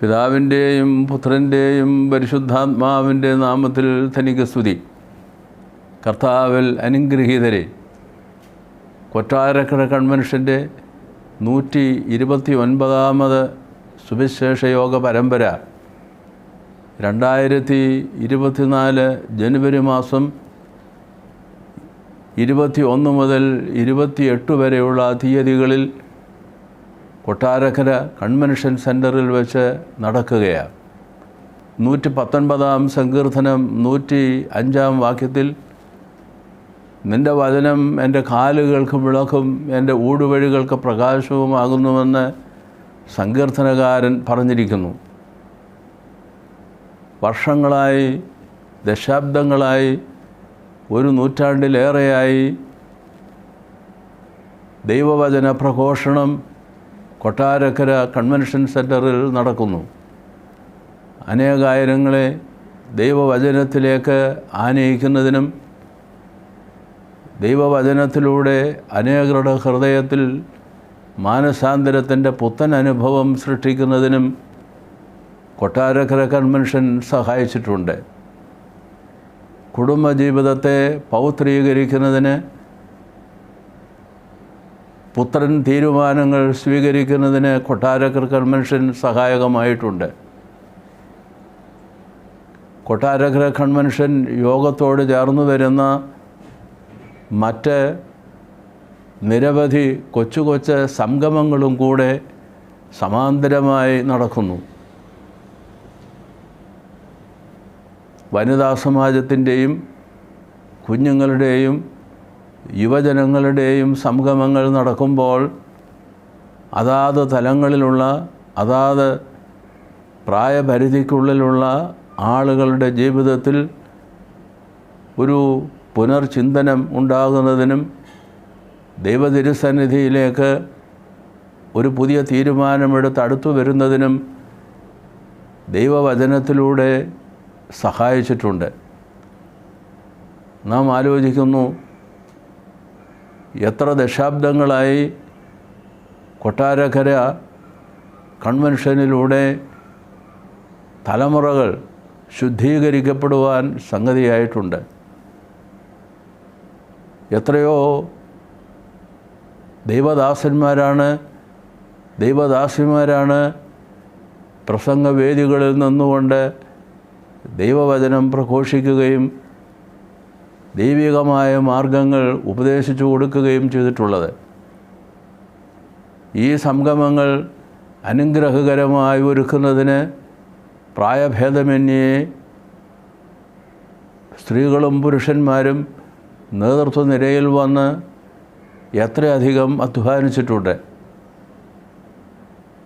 പിതാവിന്റെയും പുത്രന്റെയും പരിശുദ്ധാത്മാവിന്റെ നാമത്തിൽ തനിക്ക് സ്തുതി. കർത്താവിൽ അനുഗ്രഹീതരെ കൊട്ടാരക്കര കൺവെൻഷന്റെ നൂറ്റി ഇരുപത്തി ഒൻപതാമത് സുവിശേഷയോഗ പരമ്പര രണ്ടായിരത്തി ഇരുപത്തിനാല് ജനുവരി മാസം ഇരുപത്തി ഒന്ന് മുതൽ ഇരുപത്തിയെട്ട് വരെയുള്ള തീയതികളിൽ കൊട്ടാരക്കര കൺവെൻഷൻ സെന്ററിൽ വെച്ച് നടക്കുകയാണ്. നൂറ്റി പത്തൊൻപതാം സങ്കീർത്തനം നൂറ്റി അഞ്ചാം വാക്യത്തിൽ നിന്റെ വചനം എന്റെ കാലുകൾക്ക് വിളക്കും എന്റെ ഊടുവഴികൾക്ക് പ്രകാശവുമാകുന്നുവെന്ന് സങ്കീർത്തനകാരൻ പറഞ്ഞിരിക്കുന്നു. വർഷങ്ങളായി ദശാബ്ദങ്ങളായി ഒരു നൂറ്റാണ്ടിലേറെയായി ദൈവവചന പ്രഘോഷണം കൊട്ടാരക്കര കൺവെൻഷൻ സെന്ററിൽ നടക്കുന്നു. അനേകായിരങ്ങളെ ദൈവവചനത്തിലേക്ക് ആനയിക്കുന്നതിനും ദൈവവചനത്തിലൂടെ അനേകരുടെ ഹൃദയത്തിൽ മാനസാന്തരത്തിന്റെ പുത്തൻ അനുഭവം സൃഷ്ടിക്കുന്നതിനും കൊട്ടാരക്കര കൺവെൻഷൻ സഹായിച്ചിട്ടുണ്ട്. കുടുംബജീവിതത്തെ പൗത്രീകരിക്കുന്നതിന് പുത്രൻ തീരുമാനങ്ങൾ സ്വീകരിക്കുന്നതിന് കൊട്ടാരക്കർ കൺവെൻഷൻ സഹായകമായിട്ടുണ്ട്. കൊട്ടാരക്കര കൺവെൻഷൻ യോഗത്തോട് ചേർന്ന് വരുന്ന മറ്റ് നിരവധി കൊച്ചു കൊച്ച് സംഗമങ്ങളും കൂടെ സമാന്തരമായി നടക്കുന്നു. വനിതാ സമാജത്തിന്റെയും കുഞ്ഞുങ്ങളുടെയും യുവജനങ്ങളുടെയും സംഗമങ്ങൾ നടക്കുമ്പോൾ അതാത് തലങ്ങളിലുള്ള അതാത് പ്രായപരിധിക്കുള്ളിലുള്ള ആളുകളുടെ ജീവിതത്തിൽ ഒരു പുനർചിന്തനം ഉണ്ടാകുന്നതിനും ദൈവതിരുസന്നിധിയിലേക്ക് ഒരു പുതിയ തീരുമാനമെടുത്ത് അടുത്തു വരുന്നതിനും ദൈവവചനത്തിലൂടെ സഹായിച്ചിട്ടുണ്ട്. നാം ആലോചിക്കുന്നു എത്ര ദശാബ്ദങ്ങളായി കൊട്ടാരക്കര കൺവെൻഷനിലൂടെ തലമുറകൾ ശുദ്ധീകരിക്കപ്പെടുവാൻ സംഗതിയായിട്ടുണ്ട്. എത്രയോ ദൈവദാസന്മാരാണ് ദൈവദാസിമാരാണ് പ്രസംഗവേദികളിൽ നിന്നുകൊണ്ട് ദൈവവചനം പ്രഘോഷിക്കുകയും ദൈവികമായ മാർഗങ്ങൾ ഉപദേശിച്ചു കൊടുക്കുകയും ചെയ്തിട്ടുള്ളത്. ഈ സംഗമങ്ങൾ അനുഗ്രഹകരമായി ഒരുക്കുന്നതിന് പ്രായഭേദമന്യേ സ്ത്രീകളും പുരുഷന്മാരും നേതൃത്വ നിരയിൽ വന്ന് എത്രയധികം അധ്വാനിച്ചിട്ടുണ്ട്.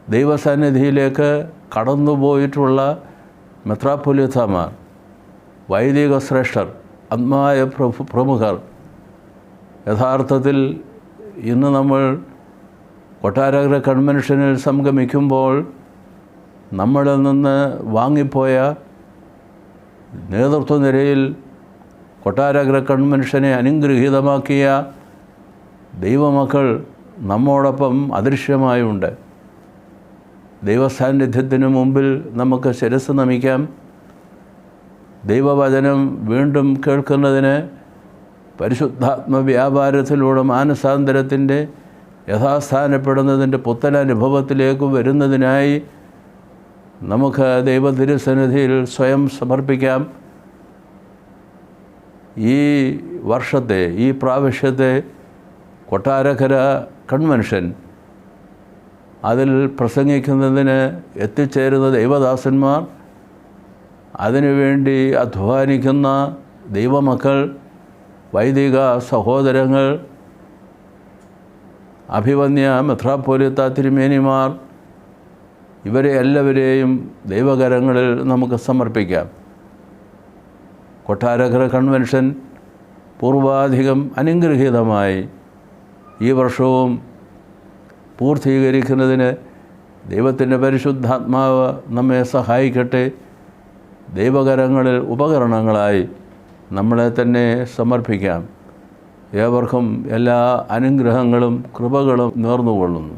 ദൈവസന്നിധിയിലേക്ക് കടന്നുപോയിട്ടുള്ള മെത്രാപ്പൊലിത്തമാർ വൈദിക ശ്രേഷ്ഠർ ആത്മായ പ്രമുഖർ. യഥാർത്ഥത്തിൽ ഇന്ന് നമ്മൾ കൊട്ടാരഗ്ര കൺവെൻഷനിൽ സംഗമിക്കുമ്പോൾ നമ്മളിൽ നിന്ന് വാങ്ങിപ്പോയ നേതൃത്വ നിരയിൽ കൊട്ടാരഗ്ര കൺവെൻഷനെ അനുഗ്രഹീതമാക്കിയ ദൈവമക്കൾ നമ്മോടൊപ്പം അദൃശ്യമായുണ്ട്. ദൈവസാന്നിധ്യത്തിന് മുമ്പിൽ നമുക്ക് ശിരസ് നമിക്കാം. ദൈവവചനം വീണ്ടും കേൾക്കുന്നതിന് പരിശുദ്ധാത്മ വ്യാപാരത്തിലൂടെ മാനസാന്തരത്തിന്റെ യഥാസ്ഥാനപ്പെടുന്നതിന്റെ പുത്തനനുഭവത്തിലേക്ക് വരുന്നതിനായി നമുക്ക് ദൈവതിരുസന്നിധിയിൽ സ്വയം സമർപ്പിക്കാം. ഈ വർഷത്തെ ഈ പ്രാവശ്യത്തെ കൊട്ടാരക്കര കൺവെൻഷൻ അതിൽ പ്രസംഗിക്കുന്നതിന് എത്തിച്ചേരുന്ന ദൈവദാസന്മാർ അതിനുവേണ്ടി അധ്വാനിക്കുന്ന ദൈവമക്കൾ വൈദിക സഹോദരങ്ങൾ അഭിവന്യ മെത്രാപ്പോലിത്ത തിരുമേനിമാർ ഇവരെ എല്ലാവരെയും ദൈവകരങ്ങളിൽ നമുക്ക് സമർപ്പിക്കാം. കൊട്ടാരക്കര കൺവെൻഷൻ പൂർവാധികം അനുഗ്രഹീതമായി ഈ വർഷവും പൂർത്തീകരിക്കുന്നതിന് ദൈവത്തിന്റെ പരിശുദ്ധാത്മാവ് നമ്മെ സഹായിക്കട്ടെ. ദൈവകരങ്ങളിൽ ഉപകരണങ്ങളായി നമ്മളെ തന്നെ സമർപ്പിക്കാം. ഏവർക്കും എല്ലാ അനുഗ്രഹങ്ങളും കൃപകളും നേർന്നുകൊള്ളുന്നു.